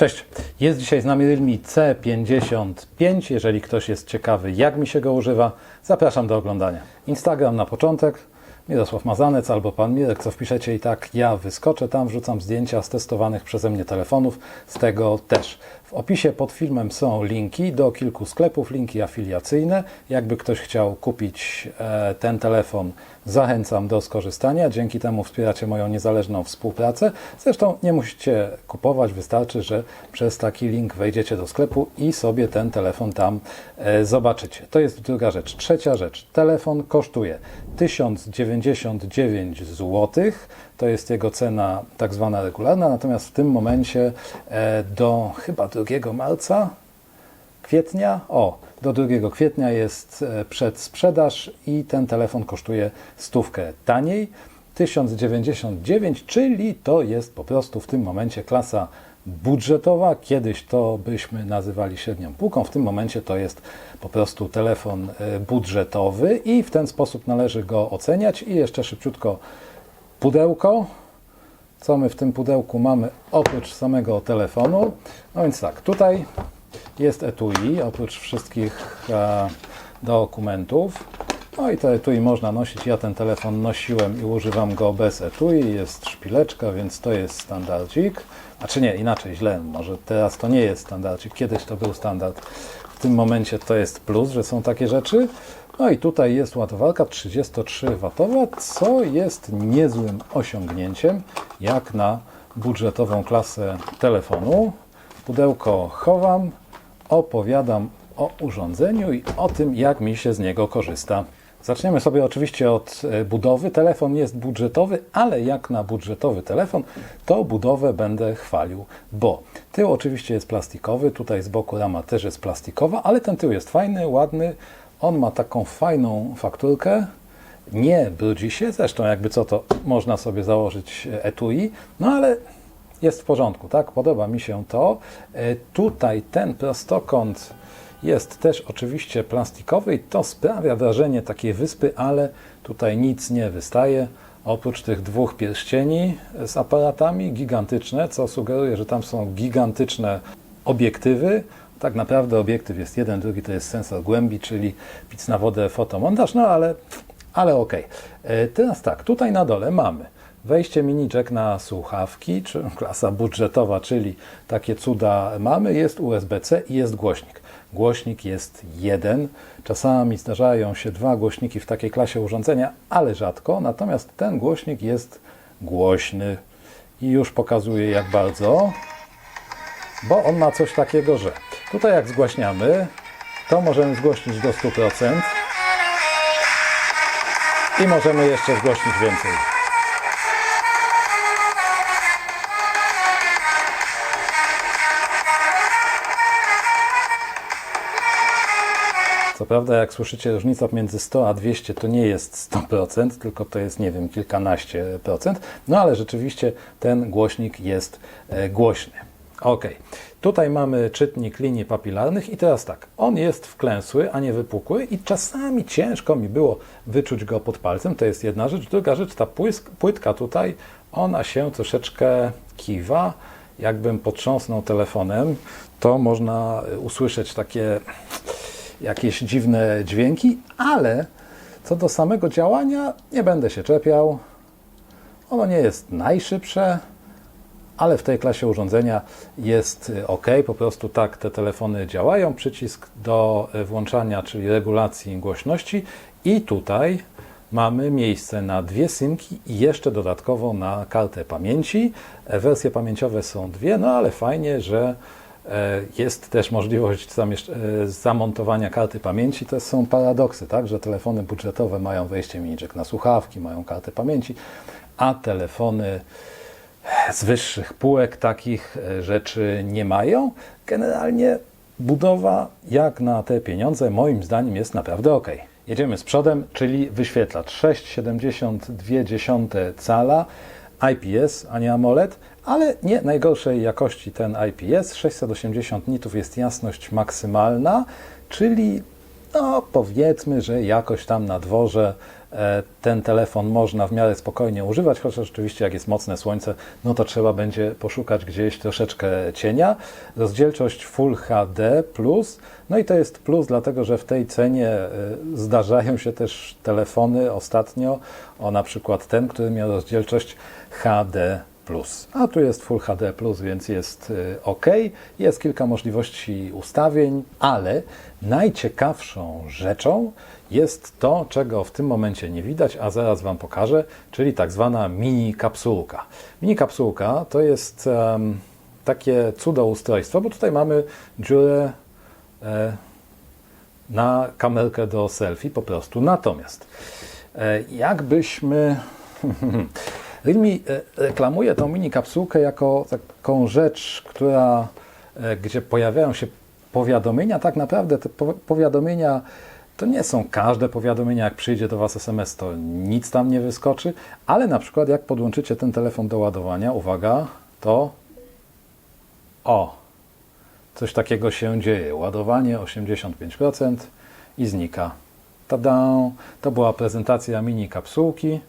Cześć, jest dzisiaj z nami Realme C55. Jeżeli ktoś jest ciekawy, jak mi się go używa, zapraszam do oglądania. Instagram na początek, Mirosław Mazanec albo Pan Mirek, co wpiszecie i tak ja wyskoczę, tam wrzucam zdjęcia z testowanych przeze mnie telefonów, z tego też. W opisie pod filmem są linki do kilku sklepów, linki afiliacyjne. Jakby ktoś chciał kupić e, ten telefon, zachęcam do skorzystania. Dzięki temu wspieracie moją niezależną współpracę. Zresztą nie musicie kupować, wystarczy, że przez taki link wejdziecie do sklepu i sobie ten telefon tam e, zobaczycie. To jest druga rzecz. Trzecia rzecz. Telefon kosztuje 1099 zł. To jest jego cena tak zwana regularna, natomiast w tym momencie e, do chyba 2 marca, kwietnia, o, do 2 kwietnia jest e, przedsprzedaż i ten telefon kosztuje stówkę taniej, 1099, czyli to jest po prostu w tym momencie klasa budżetowa. Kiedyś to byśmy nazywali średnią półką, w tym momencie to jest po prostu telefon e, budżetowy i w ten sposób należy go oceniać. I jeszcze szybciutko pudełko. Co my w tym pudełku mamy oprócz samego telefonu? No więc tak, tutaj jest etui, oprócz wszystkich e, dokumentów. No i to etui można nosić. Ja ten telefon nosiłem i używam go bez etui. Jest szpileczka, więc to jest standardzik. A czy nie, inaczej, źle. Może teraz to nie jest standardzik. Kiedyś to był standard. W tym momencie to jest plus, że są takie rzeczy. No i tutaj jest ładowarka 33W, co jest niezłym osiągnięciem, jak na budżetową klasę telefonu. Pudełko chowam, opowiadam o urządzeniu i o tym, jak mi się z niego korzysta. Zaczniemy sobie oczywiście od e, budowy. Telefon jest budżetowy, ale jak na budżetowy telefon, to budowę będę chwalił, bo tył oczywiście jest plastikowy, tutaj z boku rama też jest plastikowa, ale ten tył jest fajny, ładny. On ma taką fajną fakturkę, nie brudzi się, zresztą jakby co to można sobie założyć e, etui, no ale jest w porządku, tak? Podoba mi się to. E, Tutaj ten prostokąt jest też oczywiście plastikowy i to sprawia wrażenie takiej wyspy, ale tutaj nic nie wystaje. Oprócz tych dwóch pierścieni z aparatami, gigantyczne, co sugeruje, że tam są gigantyczne obiektywy. Tak naprawdę obiektyw jest jeden, drugi to jest sensor głębi, czyli pic na wodę, fotomontaż, no ale, ale okej. E, Teraz tak, tutaj na dole mamy wejście mini jack na słuchawki, czy klasa budżetowa, czyli takie cuda mamy, jest USB-C i jest głośnik. Głośnik jest jeden. Czasami zdarzają się dwa głośniki w takiej klasie urządzenia, ale rzadko. Natomiast ten głośnik jest głośny i już pokazuje jak bardzo, bo on ma coś takiego, że tutaj jak zgłaśniamy, to możemy zgłośnić do 100% i możemy jeszcze zgłośnić więcej. Prawda, jak słyszycie, różnica między 100 a 200 to nie jest 100%, tylko to jest, nie wiem, kilkanaście procent. No ale rzeczywiście ten głośnik jest e, głośny. Ok, tutaj mamy czytnik linii papilarnych i teraz tak, on jest wklęsły, a nie wypukły i czasami ciężko mi było wyczuć go pod palcem, to jest jedna rzecz. Druga rzecz, ta płytka tutaj, ona się troszeczkę kiwa. Jakbym potrząsnął telefonem, to można usłyszeć takie jakieś dziwne dźwięki, ale co do samego działania nie będę się czepiał. Ono nie jest najszybsze, ale w tej klasie urządzenia jest ok. Po prostu tak te telefony działają. Przycisk do włączania, czyli regulacji głośności i tutaj mamy miejsce na dwie simki i jeszcze dodatkowo na kartę pamięci. Wersje pamięciowe są dwie, no ale fajnie, że E, Jest też możliwość e, zamontowania karty pamięci. To są paradoksy, tak? że telefony budżetowe mają wejście mini jack na słuchawki, mają kartę pamięci, a telefony z wyższych półek takich e, rzeczy nie mają. Generalnie budowa jak na te pieniądze moim zdaniem jest naprawdę ok. Jedziemy z przodem, czyli wyświetlacz 6,72 cala IPS, a nie AMOLED, ale nie najgorszej jakości ten IPS. 680 nitów jest jasność maksymalna, czyli no powiedzmy, że jakoś tam na dworze ten telefon można w miarę spokojnie używać, chociaż oczywiście jak jest mocne słońce, no to trzeba będzie poszukać gdzieś troszeczkę cienia. Rozdzielczość Full HD+, no i to jest plus, dlatego że w tej cenie e, zdarzają się też telefony ostatnio, o na przykład ten, który miał rozdzielczość HD+. A tu jest Full HD, więc jest y, OK. Jest kilka możliwości ustawień, ale najciekawszą rzeczą jest to, czego w tym momencie nie widać, a zaraz Wam pokażę, czyli tak zwana mini kapsułka. Mini kapsułka to jest um, takie cudoustrojstwo, bo tutaj mamy dziurę e, na kamerkę do selfie po prostu. Natomiast e, jakbyśmy Realme reklamuje tą mini kapsułkę jako taką rzecz, która, e, gdzie pojawiają się powiadomienia. Tak naprawdę te powiadomienia to nie są każde powiadomienia, jak przyjdzie do Was SMS, to nic tam nie wyskoczy, ale na przykład jak podłączycie ten telefon do ładowania, uwaga, to o, coś takiego się dzieje. Ładowanie 85% i znika. Tada! To była prezentacja mini kapsułki.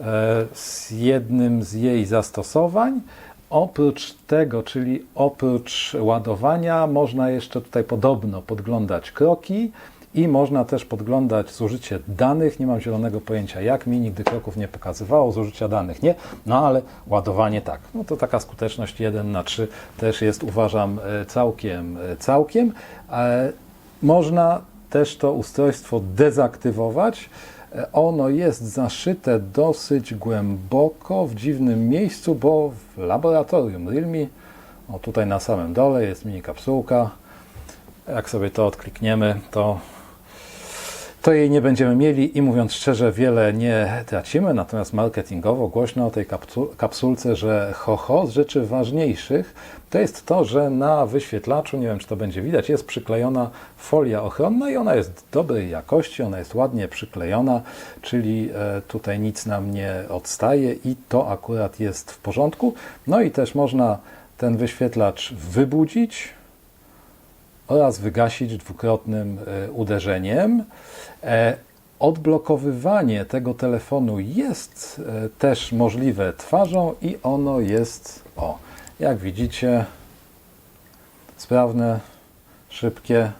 E, z jednym z jej zastosowań. Oprócz tego, czyli oprócz ładowania, można jeszcze tutaj podobno podglądać kroki i można też podglądać zużycie danych. Nie mam zielonego pojęcia jak mi, nigdy kroków nie pokazywało, zużycia danych nie, no ale ładowanie tak. No to taka skuteczność 1 na 3 też jest uważam e, całkiem, e, całkiem. Można też to ustrojstwo dezaktywować. Ono jest zaszyte dosyć głęboko w dziwnym miejscu, bo w laboratorium Realme, o tutaj na samym dole jest mini kapsułka. Jak sobie to odklikniemy, to to jej nie będziemy mieli i mówiąc szczerze, wiele nie tracimy, natomiast marketingowo głośno o tej kapsulce, że ho, ho z rzeczy ważniejszych to jest to, że na wyświetlaczu, nie wiem czy to będzie widać, jest przyklejona folia ochronna i ona jest dobrej jakości, ona jest ładnie przyklejona, czyli e, tutaj nic nam nie odstaje i to akurat jest w porządku. No i też można ten wyświetlacz wybudzić, oraz wygasić dwukrotnym e, uderzeniem. E, odblokowywanie tego telefonu jest e, też możliwe twarzą i ono jest, o, jak widzicie, sprawne, szybkie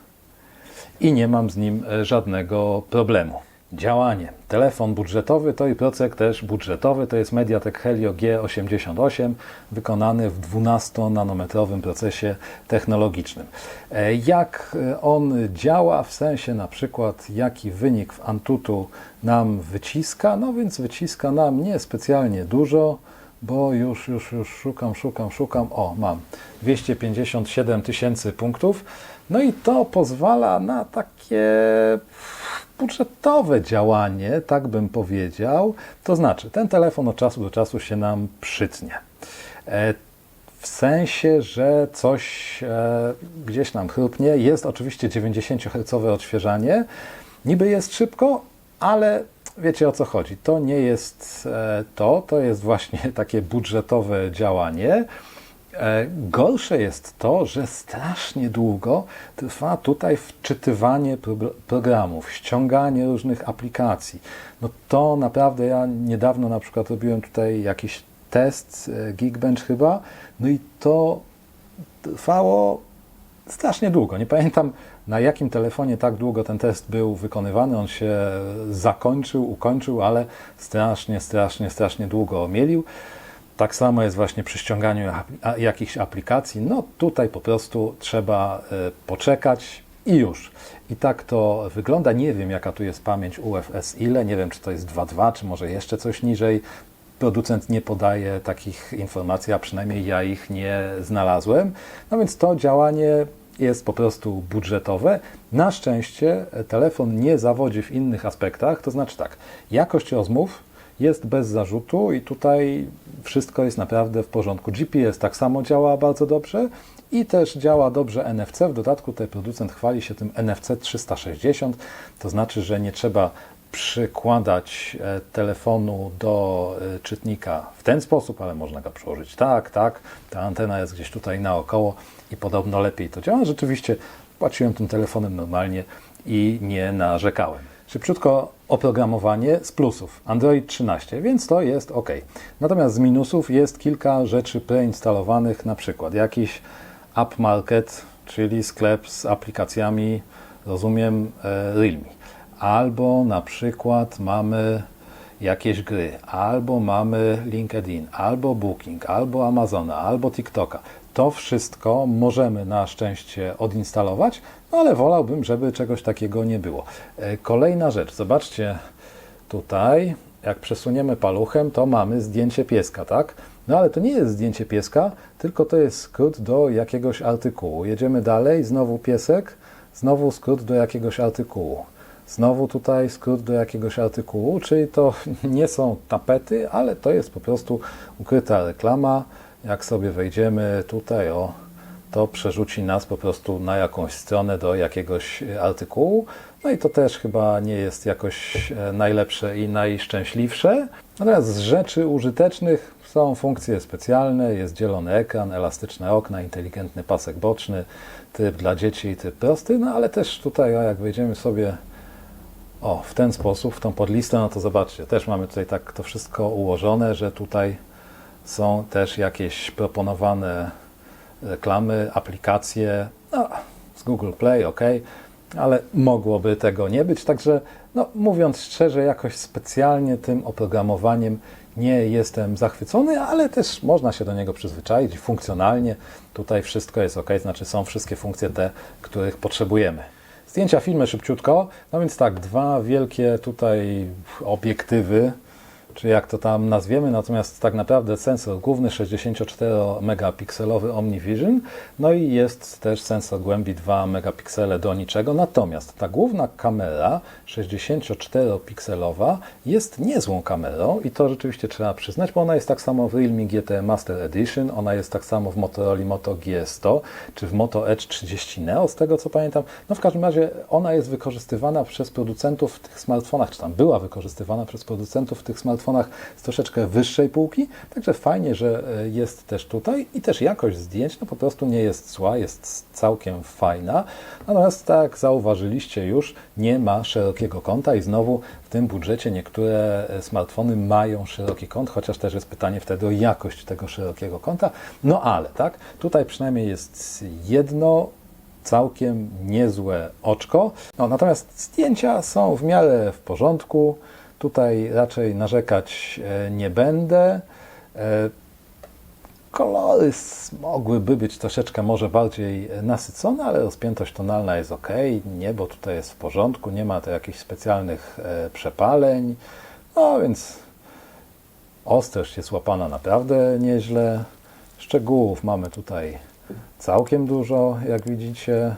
i nie mam z nim żadnego problemu. Działanie. Telefon budżetowy to i procek też budżetowy, to jest Mediatek Helio G88 wykonany w 12-nanometrowym procesie technologicznym. E, jak on działa, w sensie na przykład jaki wynik w Antutu nam wyciska, no więc wyciska nam nie specjalnie dużo, bo już, już, już szukam, szukam, szukam, o mam 257 tysięcy punktów, no i to pozwala na takie budżetowe działanie, tak bym powiedział. To znaczy, ten telefon od czasu do czasu się nam przytnie. E, w sensie, że coś e, gdzieś nam chrupnie. Jest oczywiście 90 Hz odświeżanie. Niby jest szybko, ale wiecie o co chodzi. To nie jest e, to, to jest właśnie takie budżetowe działanie. E, gorsze jest to, że strasznie długo trwa tutaj wczytywanie programów, ściąganie różnych aplikacji. No to naprawdę ja niedawno na przykład robiłem tutaj jakiś test, e, Geekbench chyba, no i to trwało strasznie długo. Nie pamiętam na jakim telefonie tak długo ten test był wykonywany. On się zakończył, ukończył, ale strasznie, strasznie, strasznie długo mielił. Tak samo jest właśnie przy ściąganiu jakichś aplikacji. No tutaj po prostu trzeba e, poczekać i już. I tak to wygląda. Nie wiem, jaka tu jest pamięć UFS ile. Nie wiem, czy to jest 2.2, czy może jeszcze coś niżej. Producent nie podaje takich informacji, a przynajmniej ja ich nie znalazłem. No więc to działanie jest po prostu budżetowe. Na szczęście telefon nie zawodzi w innych aspektach, to znaczy tak, jakość rozmów jest bez zarzutu i tutaj wszystko jest naprawdę w porządku. GPS tak samo działa bardzo dobrze i też działa dobrze NFC. W dodatku tutaj producent chwali się tym NFC 360, to znaczy, że nie trzeba przykładać e, telefonu do e, czytnika w ten sposób, ale można go przyłożyć tak, tak. Ta antena jest gdzieś tutaj naokoło i podobno lepiej to działa. Rzeczywiście płaciłem tym telefonem normalnie i nie narzekałem. Szybciutko oprogramowanie z plusów. Android 13, więc to jest ok. Natomiast z minusów jest kilka rzeczy preinstalowanych, na przykład jakiś App Market, czyli sklep z aplikacjami, rozumiem, e, Realme. Albo na przykład mamy jakieś gry, albo mamy LinkedIn, albo Booking, albo Amazona, albo TikToka. To wszystko możemy na szczęście odinstalować, ale wolałbym, żeby czegoś takiego nie było. E, Kolejna rzecz, zobaczcie tutaj, jak przesuniemy paluchem, to mamy zdjęcie pieska, tak? No ale to nie jest zdjęcie pieska, tylko to jest skrót do jakiegoś artykułu. Jedziemy dalej, znowu piesek, znowu skrót do jakiegoś artykułu. Znowu tutaj skrót do jakiegoś artykułu, czyli to nie są tapety, ale to jest po prostu ukryta reklama. Jak sobie wejdziemy tutaj, o, to przerzuci nas po prostu na jakąś stronę do jakiegoś e, artykułu. No i to też chyba nie jest jakoś e, najlepsze i najszczęśliwsze. Natomiast z rzeczy użytecznych są funkcje specjalne, jest dzielony ekran, elastyczne okna, inteligentny pasek boczny, tryb dla dzieci i tryb prosty, no ale też tutaj, jak wejdziemy sobie o, w ten sposób, w tą podlistę, no to zobaczcie, też mamy tutaj tak to wszystko ułożone, że tutaj są też jakieś proponowane reklamy, aplikacje, no, z Google Play, ok, ale mogłoby tego nie być, także no, mówiąc szczerze, jakoś specjalnie tym oprogramowaniem nie jestem zachwycony, ale też można się do niego przyzwyczaić funkcjonalnie. Tutaj wszystko jest ok, znaczy są wszystkie funkcje te, których potrzebujemy. Zdjęcia, filmy szybciutko. No więc tak, dwa wielkie tutaj obiektywy, czy jak to tam nazwiemy, natomiast tak naprawdę sensor główny 64-megapikselowy OmniVision, no i jest też sensor głębi 2 megapiksele do niczego, natomiast ta główna kamera 64-pikselowa jest niezłą kamerą i to rzeczywiście trzeba przyznać, bo ona jest tak samo w Realme GT Master Edition, ona jest tak samo w Motorola Moto G100, czy w Moto Edge 30 Neo, z tego co pamiętam. No w każdym razie ona jest wykorzystywana przez producentów w tych smartfonach, czy tam była wykorzystywana przez producentów w tych smartfonach z troszeczkę wyższej półki, także fajnie, że e, jest też tutaj i też jakość zdjęć no po prostu nie jest zła, jest całkiem fajna. Natomiast tak zauważyliście już, nie ma szerokiego kąta i znowu w tym budżecie niektóre e, smartfony mają szeroki kąt, chociaż też jest pytanie wtedy o jakość tego szerokiego kąta. No ale tak, tutaj przynajmniej jest jedno całkiem niezłe oczko. No, natomiast zdjęcia są w miarę w porządku. Tutaj raczej narzekać e, nie będę. E, Kolory mogłyby być troszeczkę może bardziej nasycone, ale rozpiętość tonalna jest ok. Niebo tutaj jest w porządku, nie ma tu jakichś specjalnych e, przepaleń. No więc ostrość jest łapana naprawdę nieźle. Szczegółów mamy tutaj całkiem dużo, jak widzicie.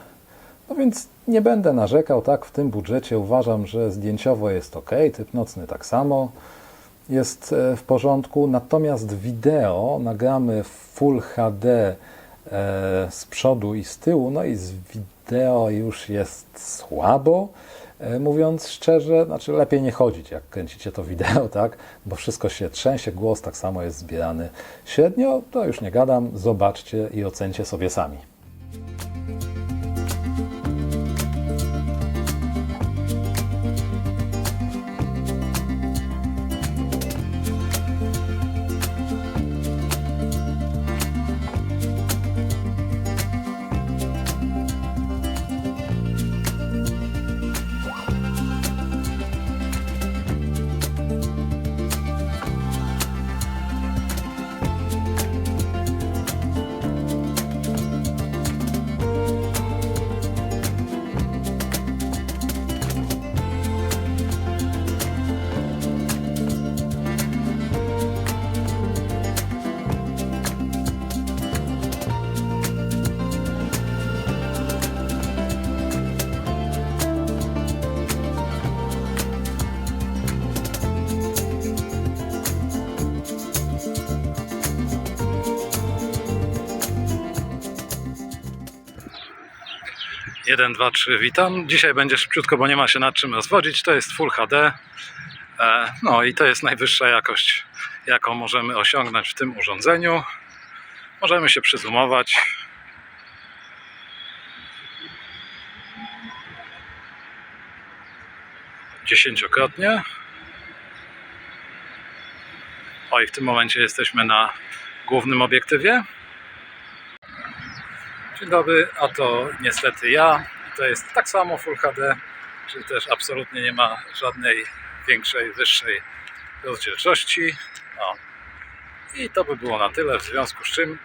No więc nie będę narzekał, tak, w tym budżecie. Uważam, że zdjęciowo jest ok, typ nocny tak samo. Jest e, w porządku, natomiast wideo nagramy w Full HD e, z przodu i z tyłu, no i z wideo już jest słabo, e, mówiąc szczerze, znaczy lepiej nie chodzić, jak kręcicie to wideo, tak, bo wszystko się trzęsie, głos tak samo jest zbierany średnio, to już nie gadam, zobaczcie i ocencie sobie sami. Jeden, dwa, trzy, witam. Dzisiaj będzie szybciutko, bo nie ma się nad czym rozwodzić. To jest Full HD. E, No i to jest najwyższa jakość, jaką możemy osiągnąć w tym urządzeniu. Możemy się przyzumować. dziesięciokrotnie. O i w tym momencie jesteśmy na głównym obiektywie. Dzień dobry, a to niestety ja. To jest tak samo Full HD, czyli też absolutnie nie ma żadnej większej, wyższej rozdzielczości. No. I to by było na tyle, w związku z czym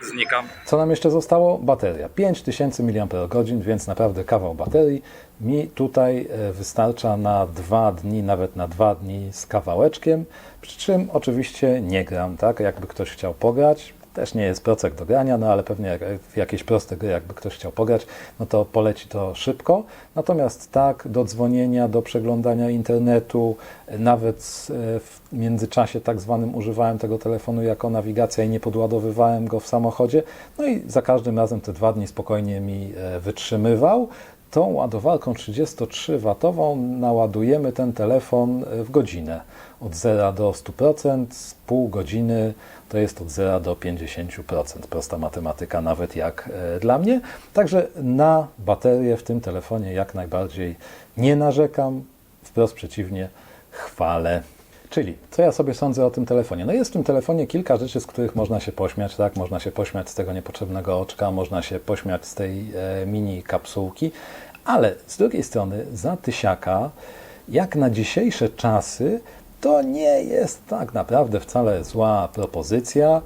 znikam. Co nam jeszcze zostało? Bateria. 5000 mAh, więc naprawdę kawał baterii. Mi tutaj e, wystarcza na dwa dni, nawet na dwa dni z kawałeczkiem. Przy czym oczywiście nie gram, tak? Jakby ktoś chciał pograć, też nie jest procek do grania, no ale pewnie jak, jakieś proste gry, jakby ktoś chciał pograć, no to poleci to szybko. Natomiast tak, do dzwonienia, do przeglądania internetu, nawet e, w międzyczasie tak zwanym używałem tego telefonu jako nawigacja i nie podładowywałem go w samochodzie. No i za każdym razem te dwa dni spokojnie mi e, wytrzymywał. Tą ładowarką 33W naładujemy ten telefon e, w godzinę. Od 0 do 100%, z pół godziny to jest od 0 do 50%. Prosta matematyka, nawet jak e, dla mnie. Także na baterię w tym telefonie jak najbardziej nie narzekam, wprost przeciwnie, chwalę. Czyli, co ja sobie sądzę o tym telefonie? No jest w tym telefonie kilka rzeczy, z których można się pośmiać, tak? Można się pośmiać z tego niepotrzebnego oczka, można się pośmiać z tej e, mini kapsułki, ale z drugiej strony za tysiaka, jak na dzisiejsze czasy, to nie jest tak naprawdę wcale zła propozycja.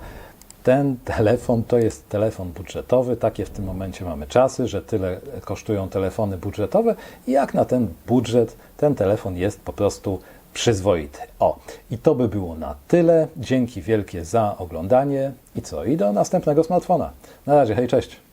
Ten telefon to jest telefon budżetowy. Takie w tym momencie mamy czasy, że tyle kosztują telefony budżetowe i jak na ten budżet ten telefon jest po prostu przyzwoity. O, i to by było na tyle. Dzięki wielkie za oglądanie i co? I do następnego smartfona. Na razie, hej, cześć.